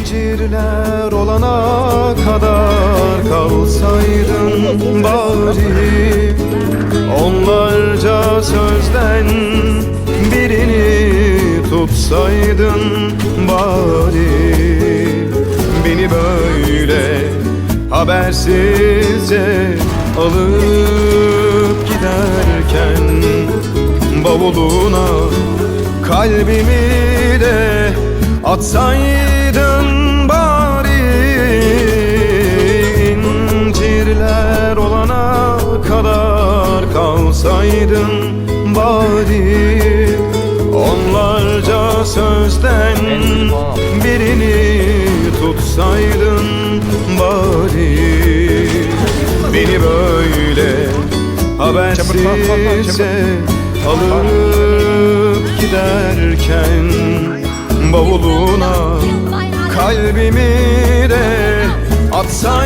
İncirler olana kadar kalsaydın bari. Onlarca sözden birini tutsaydın bari. Beni böyle habersizce alıp giderken Bavuluna kalbimi de atsaydın bari İncirler olana kadar kalsaydın bari. Onlarca sözden birini tutsaydın bari. Beni böyle habersizce alıp giderken yoluna Kalbimi de atsan